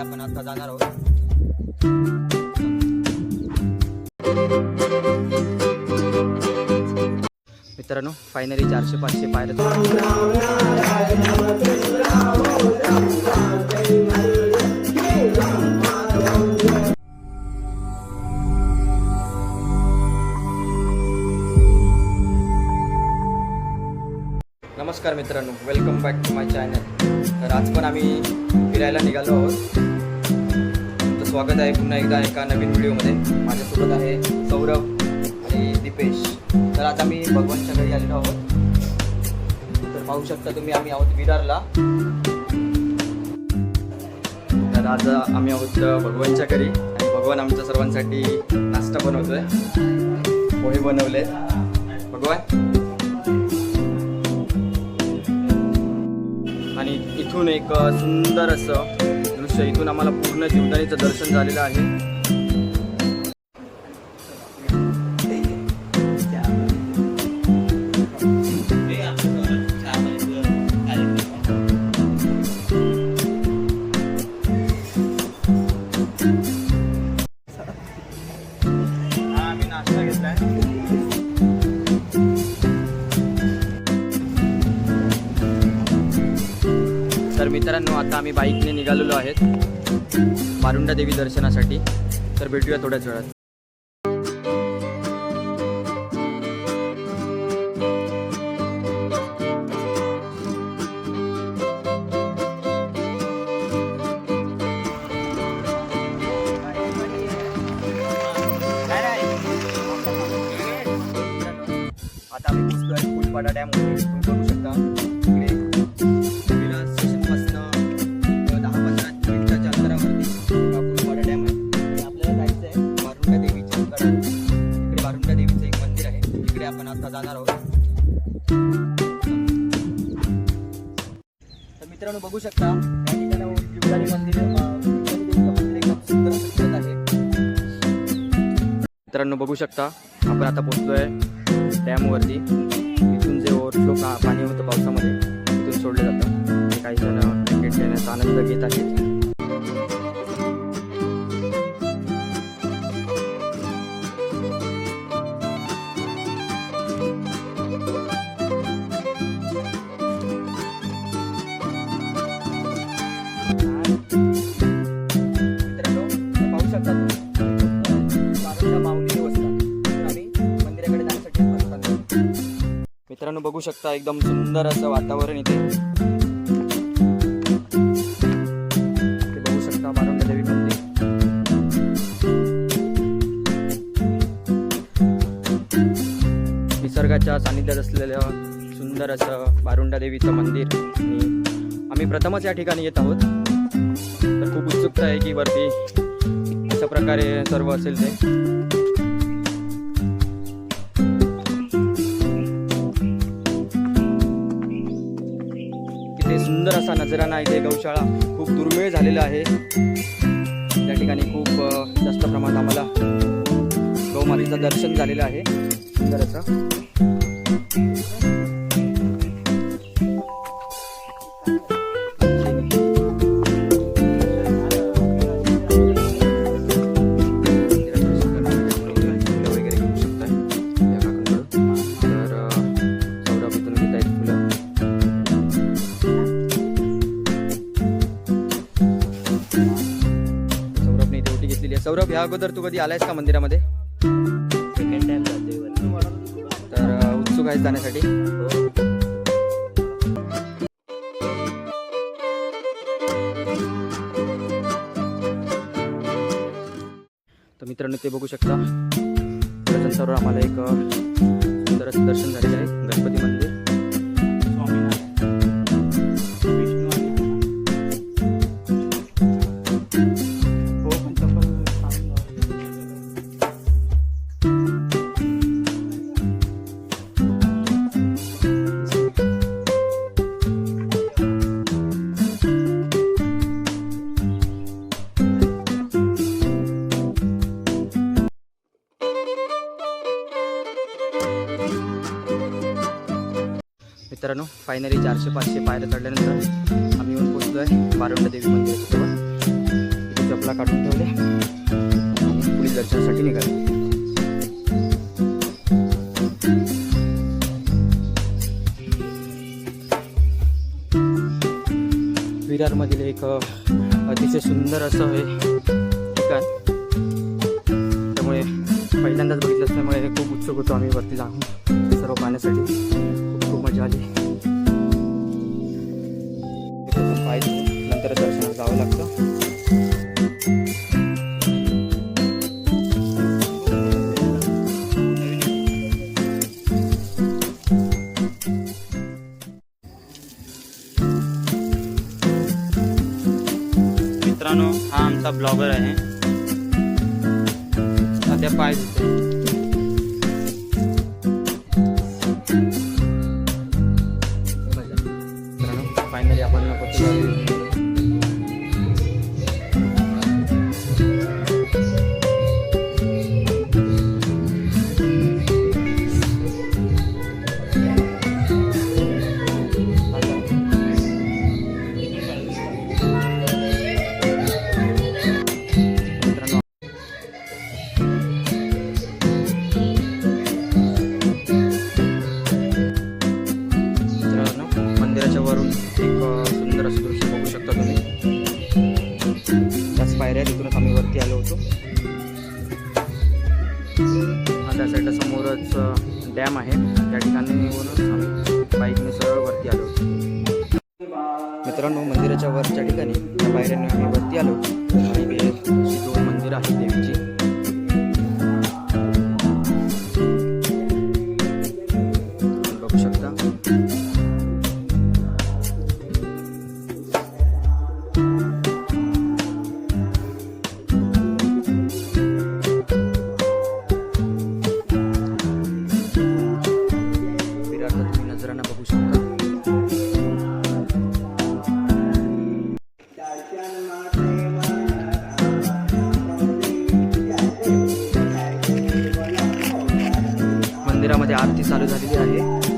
आपण आता जाणार आहोत. मित्रांनो फायनली चारशे पाचशे पायऱ्या स्वागत आहे पुन्हा एकदा एका नवीन व्हिडिओमध्ये. माझ्यासोबत आहे सौरभ आणि दीपेश. तर आता आम्ही भगवानच्या घरी आलेलो आहोत. तर पाहू शकता तुम्ही आम्ही आहोत विरारला. तर आज आम्ही आहोत भगवानच्या घरी. आणि भगवान आमच्या सर्वांसाठी नाश्ता बनवतोय. पोहे बनवले भगवान. आणि इथून एक सुंदर असं दृश्य इथून आम्हाला पूर्ण जीवदानीचं दर्शन झालेलं आहे. आम्ही नाश्ता घेतलाय. मित्रांनो आता आम्ही बाईकने निघालेलो आहेत. मारुंडा देवी दर्शनासाठी. तर भेटूया थोड्याच वेळात. आता आम्ही पुष्कळ फुलपाडा डॅम करू शकता. तर मित्रांनो बघू शकता या मंदिर आहे. मित्रांनो बघू शकता आपण आता पोहोचलोय डॅमवरती. इथून जे ओव्हरफ्लो का पाणी होतं पावसामध्ये तिथून सोडलं जातं. काही जण क्रिकेट खेळण्याचा आनंद घेत आहेत. बघू शकता एकदम सुंदर असं वातावरण इथे. बघू शकता देवी मंदिर. निसर्गाच्या सानिध्यात असलेलं सुंदर असं बारुंडा देवीचं मंदिर आम्ही प्रथमच या ठिकाणी येत आहोत. तर खूप उत्सुकता आहे की वरती अशा प्रकारे सर्व असेल ते. सुंदर असा नजराणा इथे गौशाळा खूप दुर्मिळ झालेला आहे. त्या ठिकाणी खूप जास्त प्रमाणात आम्हाला गौमातेचं दर्शन झालेलं आहे. सुंदर असं. घेतलेली आहे. सौरभ या अगोदर तू कधी आलायस का मंदिरामध्ये? तर उत्सुक आहेस जाण्यासाठी? तर मित्रांनो ते बघू शकता. आम्हाला एक सुंदर दर्शन झालेलं आहे. गणपती मंदिर. मित्रांनो फायनली चारशे पाचशे पायऱ्या चढल्यानंतर आम्ही येऊन पोचलो आहे बारुंडा देवी मंदिराच्या जवळ काढून ठेवले पुढील दर्शनासाठी निघाले. विरारमधील एक अतिशय सुंदर असं हे खूप उत्सुक आम्ही वरती जाऊन सर्व पाहण्यासाठी खूप मज़ा आली। नंतर जावं लागतं। मित्रांनो, हा आमचा ब्लॉगर आहे. सध्या धुते फायनली आपण त्याच पायऱ्या तिथूनच आम्ही वरती आलो होतो. त्या साईडला समोरच डॅम आहे. त्या ठिकाणी आम्ही बाईकने सरळ वरती आलो मित्रांनो मंदिराच्या वरच्या ठिकाणी त्या पायऱ्यांनी आम्ही वरती आलो आणि दोन मंदिरं आहेत देवीची. मंदिरामध्ये आरती चालू झालेली आहे.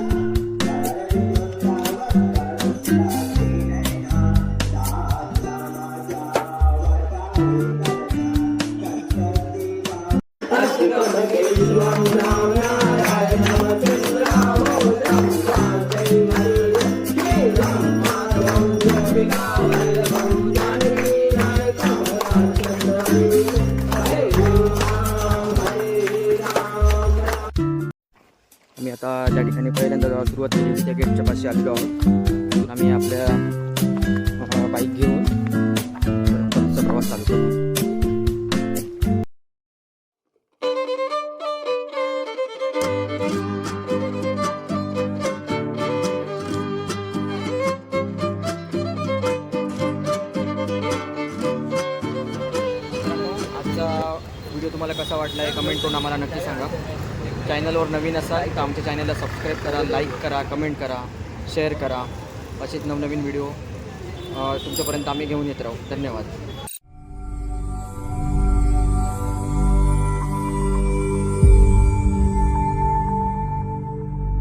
आता ज्या ठिकाणी पहिल्यांदा सुरुवात केली त्या गेटच्या पाशी आलेलो आहोत. आम्ही आपल्या बाईक घेऊन प्रवास चालू करू. व्हिडिओ तुम्हाला कसा वाटला आहे कमेंट करून आम्हाला नक्की सांगा. चॅनलवर नवीन असाल तर आमच्या चॅनलला सबस्क्राईब करा लाईक करा कमेंट करा शेअर करा. असेच नवनवीन व्हिडिओ तुमच्यापर्यंत आम्ही घेऊन येत राहू. धन्यवाद.